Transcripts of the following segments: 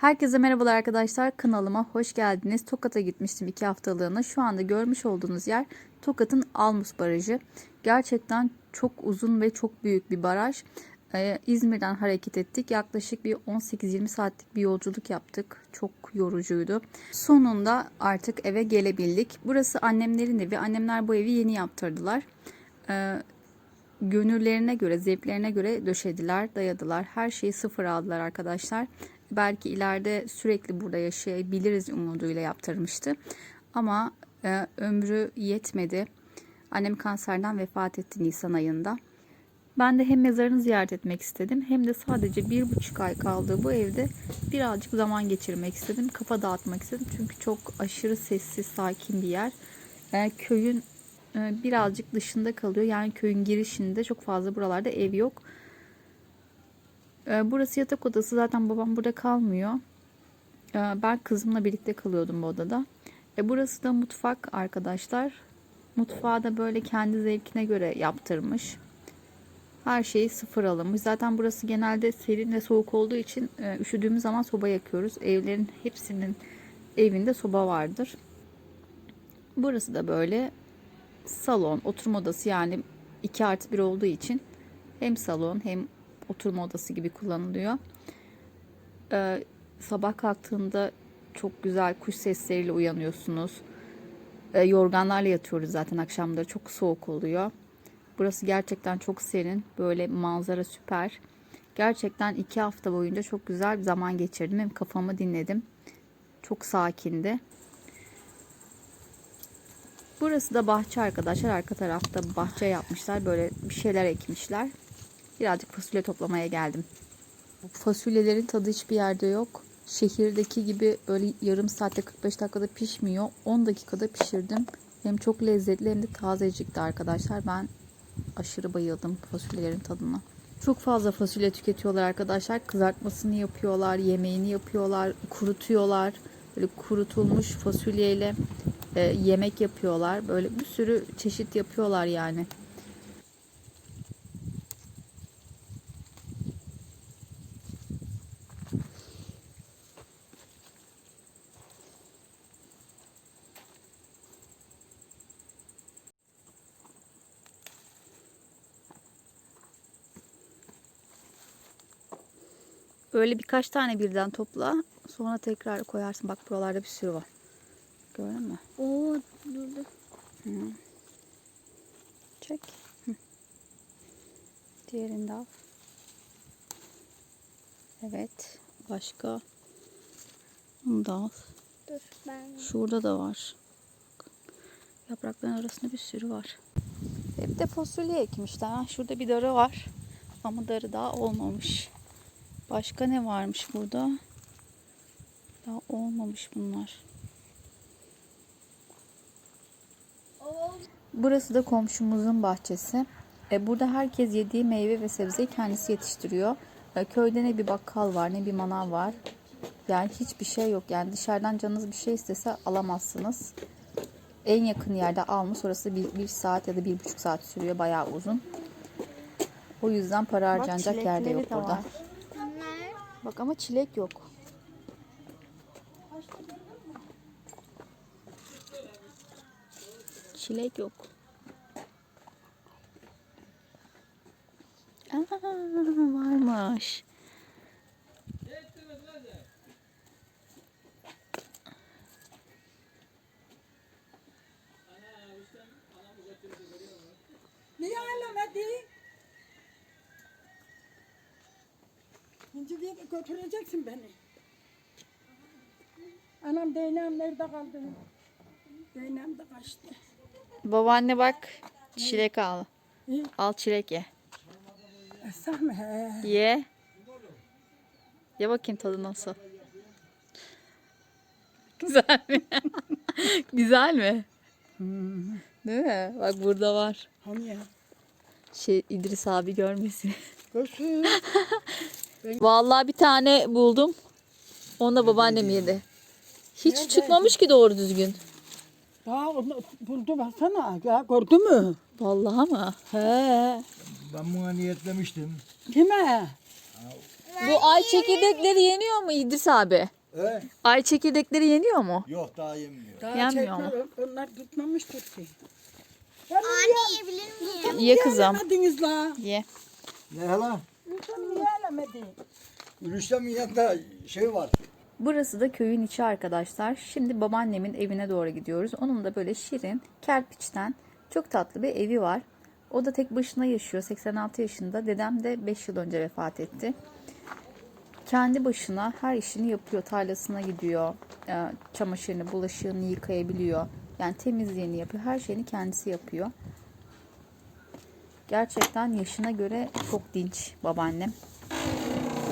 Herkese merhabalar arkadaşlar. Kanalıma hoş geldiniz. Tokat'a gitmiştim iki haftalığına. Şu anda görmüş olduğunuz yer Tokat'ın Almus Barajı. Gerçekten çok uzun ve çok büyük bir baraj. Ee, İzmir'den hareket ettik. Yaklaşık bir 18-20 saatlik bir yolculuk yaptık. Çok yorucuydu. Sonunda artık eve gelebildik. Burası annemlerin evi. Annemler bu evi yeni yaptırdılar. Ee, gönüllerine göre, zevklerine göre döşediler, dayadılar. Her şeyi sıfır aldılar arkadaşlar. Belki ileride sürekli burada yaşayabiliriz umuduyla yaptırmıştı. Ama e, ömrü yetmedi. Annem kanserden vefat etti Nisan ayında. Ben de hem mezarını ziyaret etmek istedim hem de sadece bir buçuk ay kaldığı bu evde birazcık zaman geçirmek istedim. Kafa dağıtmak istedim. Çünkü çok aşırı sessiz, sakin bir yer. E, köyün e, birazcık dışında kalıyor. Yani köyün girişinde çok fazla buralarda ev yok. E, Burası yatak odası. Zaten babam burada kalmıyor. E, Ben kızımla birlikte kalıyordum bu odada. E burası da mutfak arkadaşlar. Mutfağı da böyle kendi zevkine göre yaptırmış. Her şeyi sıfır alınmış. Zaten burası genelde serin ve soğuk olduğu için e, üşüdüğümüz zaman soba yakıyoruz. Evlerin hepsinin evinde soba vardır. Burası da böyle salon, oturma odası yani 2 artı 1 olduğu için hem salon hem oturma odası gibi kullanılıyor. Ee, sabah kalktığında çok güzel kuş sesleriyle uyanıyorsunuz. Ee, yorganlarla yatıyoruz zaten akşamları çok soğuk oluyor. Burası gerçekten çok serin. Böyle manzara süper. Gerçekten iki hafta boyunca çok güzel bir zaman geçirdim. Hem kafamı dinledim. Çok sakindi. Burası da bahçe arkadaşlar. Arka tarafta bahçe yapmışlar. Böyle bir şeyler ekmişler. Birazcık fasulye toplamaya geldim. Bu fasulyelerin tadı hiçbir yerde yok. Şehirdeki gibi böyle yarım saatte 45 dakikada pişmiyor. 10 dakikada pişirdim. Hem çok lezzetli hem de tazecikti arkadaşlar. Ben aşırı bayıldım fasulyelerin tadına. Çok fazla fasulye tüketiyorlar arkadaşlar. Kızartmasını yapıyorlar, yemeğini yapıyorlar, kurutuyorlar. Böyle kurutulmuş fasulyeyle e, yemek yapıyorlar. Böyle bir sürü çeşit yapıyorlar yani. Böyle birkaç tane birden topla. Sonra tekrar koyarsın. Bak buralarda bir sürü var. Gördün mü? Oo durdu. Hı. Çek. Hı. Diğerini de al. Evet. Başka. Bunu da al. Dur ben. Şurada da var. Yaprakların arasında bir sürü var. Hep de fasulye ekmişler. Şurada bir darı var. Ama darı daha olmamış. Başka ne varmış burada? Daha olmamış bunlar. Burası da komşumuzun bahçesi. E, burada herkes yediği meyve ve sebzeyi kendisi yetiştiriyor. E, köyde ne bir bakkal var ne bir manav var. Yani hiçbir şey yok. Yani dışarıdan canınız bir şey istese alamazsınız. En yakın yerde almış. Orası bir, bir saat ya da bir buçuk saat sürüyor. Bayağı uzun. O yüzden para harcanacak yer de yok burada. Anne. Bak ama çilek yok. Çilek yok. Diye götüreceksin beni. Anam değneğim nerede kaldı? Değneğim de kaçtı. Babaanne bak çilek al. İyi. Al çilek ye. Esah mı? He. Ye. Ye bakayım tadı nasıl. Güzel mi? Güzel mi? Hmm. Değil mi? Bak burada var. Hani ya? Şey İdris abi görmesin. Görsün. Vallahi bir tane buldum. Onu da babaannem yedi. Hiç çıkmamış ki doğru düzgün. Ya onu buldu baksana. Ya gördü mü? Vallahi mı? He. Ben buna niyetlemiştim. Kime? Bu ay çekirdekleri yeniyor mu İdris abi? He? Ay çekirdekleri yeniyor mu? Yok daha yemiyor. Daha Yenmiyor mu? Onlar tutmamıştır ki. Anne yiyebilir miyim? Ye kızım. Yemediniz la. Ye. Ne hala? Lütfen niye elemedin? Rüstem'in yanında şey var. Burası da köyün içi arkadaşlar. Şimdi babaannemin evine doğru gidiyoruz. Onun da böyle şirin, kerpiçten çok tatlı bir evi var. O da tek başına yaşıyor. 86 yaşında. Dedem de 5 yıl önce vefat etti. Kendi başına her işini yapıyor. Tarlasına gidiyor. e, Çamaşırını, bulaşığını yıkayabiliyor. Yani temizliğini yapıyor. Her şeyini kendisi yapıyor. Gerçekten yaşına göre çok dinç babaannem.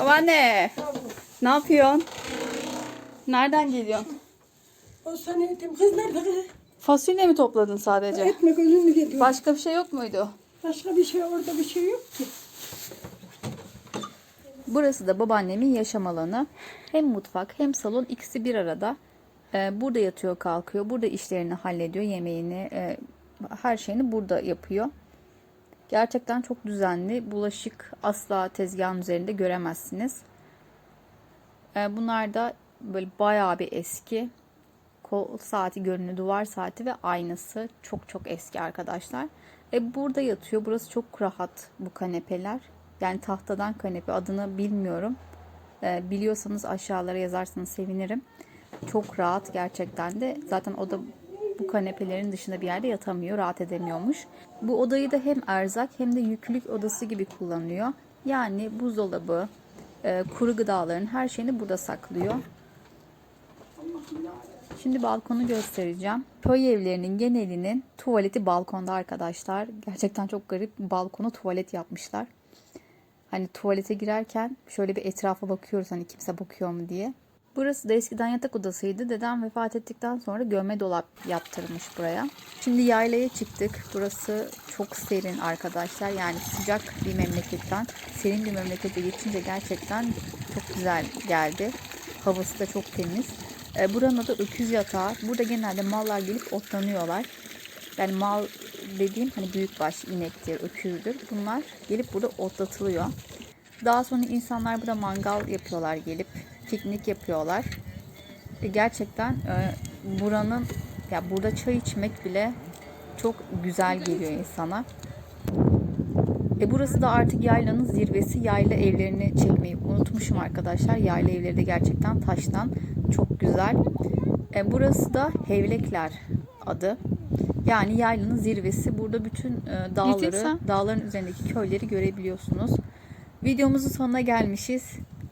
Babaanne! Ne yapıyorsun? Nereden geliyorsun? O sene etim. Kız nerede? Fasulye mi topladın sadece? Ekmek özünü geliyor. Başka bir şey yok muydu? Başka bir şey orada bir şey yok ki. Burası da babaannemin yaşam alanı. Hem mutfak hem salon ikisi bir arada. Ee, burada yatıyor kalkıyor. Burada işlerini hallediyor. Yemeğini, e, her şeyini burada yapıyor. Gerçekten çok düzenli. Bulaşık asla tezgahın üzerinde göremezsiniz. Ee, bunlar da böyle bayağı bir eski. Kol saati görünü, duvar saati ve aynası çok çok eski arkadaşlar. E burada yatıyor. Burası çok rahat bu kanepeler. Yani tahtadan kanepe adını bilmiyorum. E, biliyorsanız aşağılara yazarsanız sevinirim. Çok rahat gerçekten de. Zaten o da bu kanepelerin dışında bir yerde yatamıyor, rahat edemiyormuş. Bu odayı da hem erzak hem de yüklük odası gibi kullanıyor. Yani buzdolabı, e, kuru gıdaların her şeyini burada saklıyor. Şimdi balkonu göstereceğim. Köy evlerinin genelinin tuvaleti balkonda arkadaşlar. Gerçekten çok garip. Balkona tuvalet yapmışlar. Hani tuvalete girerken şöyle bir etrafa bakıyoruz hani kimse bakıyor mu diye. Burası da eskiden yatak odasıydı. Dedem vefat ettikten sonra gömme dolap yaptırmış buraya. Şimdi yaylaya çıktık. Burası çok serin arkadaşlar. Yani sıcak bir memleketten serin bir memlekete geçince gerçekten çok güzel geldi. Havası da çok temiz. E, buranın adı öküz yatağı. Burada genelde mallar gelip otlanıyorlar. Yani mal dediğim hani büyükbaş inektir, öküzdür. Bunlar gelip burada otlatılıyor. Daha sonra insanlar burada mangal yapıyorlar gelip piknik yapıyorlar. Ve gerçekten e, buranın ya burada çay içmek bile çok güzel geliyor insana. E burası da artık yaylanın zirvesi. Yayla evlerini çekmeyi unutmuşum arkadaşlar. Yayla evleri de gerçekten taştan çok güzel. E burası da Hevlekler adı. Yani yaylanın zirvesi. Burada bütün e, dağları, dağların üzerindeki köyleri görebiliyorsunuz. Videomuzun sonuna gelmişiz.